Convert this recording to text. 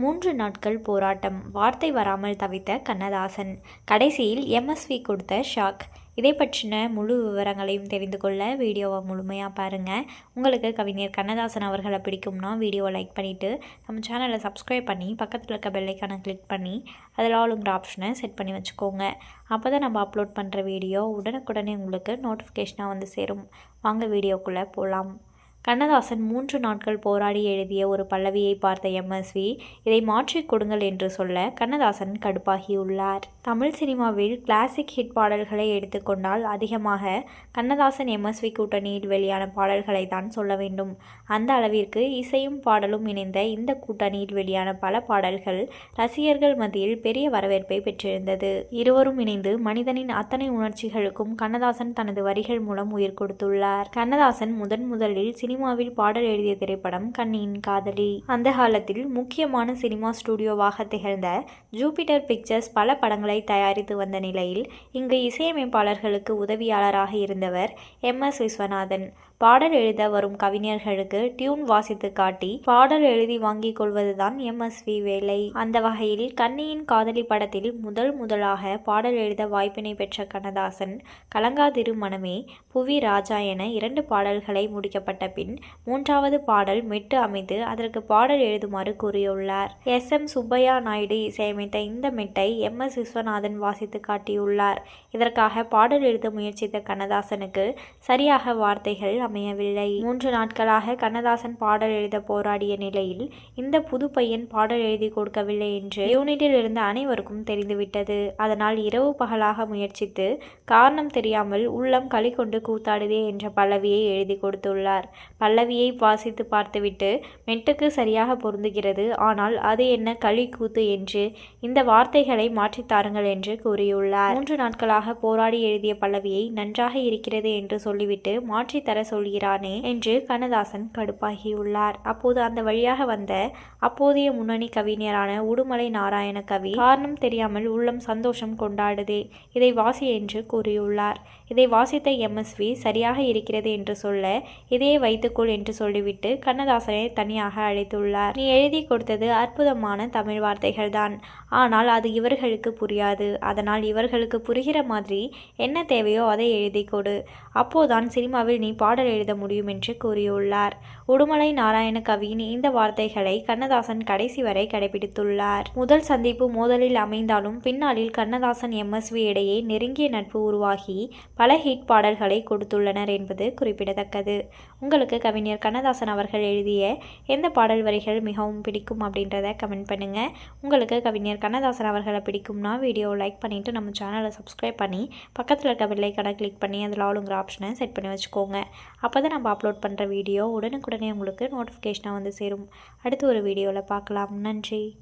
மூன்று நாட்கள் போராட்டம். வார்த்தை வராமல் தவித்த கண்ணதாசன். கடைசியில் எம்எஸ்வி கொடுத்த ஷாக். இதை பற்றின முழு விவரங்களையும் தெரிந்து கொள்ள வீடியோவை முழுமையாக பாருங்கள் உங்களுக்கு கவிஞர் கண்ணதாசன் அவர்களை பிடிக்கும்னா வீடியோவை லைக் பண்ணிவிட்டு நம்ம சேனலை சப்ஸ்கிரைப் பண்ணி பக்கத்தில் இருக்க பெல்லைக்கான கிளிக் பண்ணி அதில் ஆளுங்கிற ஆப்ஷனை செட் பண்ணி வச்சுக்கோங்க. அப்போ தான் நம்ம அப்லோட் பண்ணுற வீடியோ உடனுக்குடனே உங்களுக்கு நோட்டிஃபிகேஷனாக வந்து சேரும். வாங்க வீடியோக்குள்ளே போகலாம் கண்ணதாசன் மூன்று நாட்கள் போராடி எழுதிய ஒரு பல்லவியை பார்த்த எம்எஸ்வி இதை மாற்றிக் கொடுங்கள் என்று சொல்ல கண்ணதாசன் கடுப்பாகியுள்ளார். தமிழ் சினிமாவில் கிளாசிக் ஹிட் பாடல்களை எடுத்துக்கொண்டால் அதிகமாக கண்ணதாசன் எம்எஸ்வி கூட்டணியில் வெளியான பாடல்களை தான் சொல்ல வேண்டும். அந்த அளவிற்கு இசையும் பாடலும் இணைந்த இந்த கூட்டணியில் வெளியான பல பாடல்கள் ரசிகர்கள் மத்தியில் பெரிய வரவேற்பை பெற்றிருந்தது. இருவரும் இணைந்து மனிதனின் அத்தனை உணர்ச்சிகளுக்கும் கண்ணதாசன் தனது வரிகள் மூலம் உயிர் கொடுத்துள்ளார். கண்ணதாசன் முதன் முதலில் சினிமா சினிமாவில் பாடல் எழுதிய திரைப்படம் கண்ணியின் காதலி. அந்த காலத்தில் முக்கியமான சினிமா ஸ்டுடியோவாக திகழ்ந்த ஜூபிட்டர் பிக்சர்ஸ் பல படங்களை தயாரித்து வந்த நிலையில் இங்கு இசையமைப்பாளர்களுக்கு உதவியாளராக இருந்தவர் எம். எஸ். விஸ்வநாதன். பாடல் எழுத வரும் கவிஞர்களுக்கு டியூன் வாசித்து காட்டி பாடல் எழுதி வாங்கிக் கொள்வதுதான் எம்எஸ்வி வேலை. அந்த வகையில் கன்னியின் காதலி படத்தில் முதல் முதலாக பாடல் எழுத வாய்ப்பினை பெற்ற கண்ணதாசன் கலங்காதிரு மனமே புவி ராஜா என இரண்டு பாடல்களை முடிக்கப்பட்ட பின் மூன்றாவது பாடல் மெட்டு அமைத்து அதற்கு பாடல் எழுதுமாறு கூறியுள்ளார். எஸ். எம். சுப்பையா நாயுடு இசையமைத்த இந்த மெட்டை எம். எஸ். விஸ்வநாதன் வாசித்து காட்டியுள்ளார். இதற்காக பாடல் எழுத முயற்சித்த கண்ணதாசனுக்கு சரியாக வார்த்தைகள் அமையவில்லை. மூன்று நாட்களாக கண்ணதாசன் பாடல் எழுத போராடிய நிலையில் இந்த புது பையன் பாடல் எழுதி கொடுக்கவில்லை என்று யூனிட்டில் இருந்த அனைவருக்கும் தெரிந்துவிட்டது. அதனால் இரவு பகலாக முயற்சித்து காரணம் தெரியாமல் உள்ளம் களி கொண்டு கூத்தாடுதே என்ற பல்லவியை எழுதி கொடுத்துள்ளார். பல்லவியை வாசித்து பார்த்துவிட்டு மெட்டுக்கு சரியாக பொருந்துகிறது. ஆனால் அது என்ன களி கூத்து என்று இந்த வார்த்தைகளை மாற்றித்தாருங்கள் என்று கூறியுள்ளார். மூன்று நாட்களாக போராடி எழுதிய பல்லவியை நன்றாக இருக்கிறது என்று சொல்லிவிட்டு மாற்றித்தர சொல்கிறானே என்று கண்ணதாசன் கடுப்பாகியுள்ளார். அப்போது அந்த வழியாக வந்த அப்போதைய முன்னணி கவிஞரான உடுமலை நாராயண கவி காரணம் தெரியாமல் உள்ளம் சந்தோஷம் கொண்டாடுதே இதை வாசி என்று கூறியுள்ளார். இதை வாசித்த எம்எஸ்வி சரியாக இருக்கிறது என்று சொல்ல இதையே எடுத்துக்கொள் என்று சொல்லிவிட்டு கண்ணதாசனை தனியாக அழைத்துள்ளார். நீ எழுதி கொடுத்தது அற்புதமான தமிழ் வார்த்தைகள் தான் ஆனால் அது இவர்களுக்கு புரியாது. அதனால் இவர்களுக்கு புரிகிற மாதிரி என்ன தேவையோ அதை எழுதி கொடு. அப்போதான் சினிமாவில் நீ பாடல் எழுத முடியும் என்று கூறியுள்ளார். உடுமலை நாராயண கவியின் இந்த வார்த்தைகளை கண்ணதாசன் கடைசி வரை கடைபிடித்துள்ளார். முதல் சந்திப்பு மோதலில் அமைந்தாலும் பின்னாளில் கண்ணதாசன் எம்எஸ்வி இடையே நெருங்கிய நட்பு உருவாகி பல ஹிட் பாடல்களை கொடுத்துள்ளனர் என்பது குறிப்பிடத்தக்கது. உங்களுக்கு கவிஞர் கண்ணதாசன் அவர்கள் எழுதிய எந்த பாடல் வரிகள் மிகவும் பிடிக்கும் அப்படின்றத கமெண்ட் பண்ணுங்கள் உங்களுக்கு கவிஞர் கண்ணதாசன் அவர்களை பிடிக்கும்னா வீடியோ லைக் பண்ணிவிட்டு நம்ம சேனலை சப்ஸ்கிரைப் பண்ணி பக்கத்தில் இருக்க பெல்லைக்கான கிளிக் பண்ணி அதில் ஆளுங்கிற ஆப்ஷனை செட் பண்ணி வச்சுக்கோங்க. அப்போ தான் நம்ம அப்லோட் பண்ணுற வீடியோ உடனுக்குடனே உங்களுக்கு நோட்டிஃபிகேஷனாக வந்து சேரும். அடுத்து ஒரு வீடியோவில் பார்க்கலாம். நன்றி.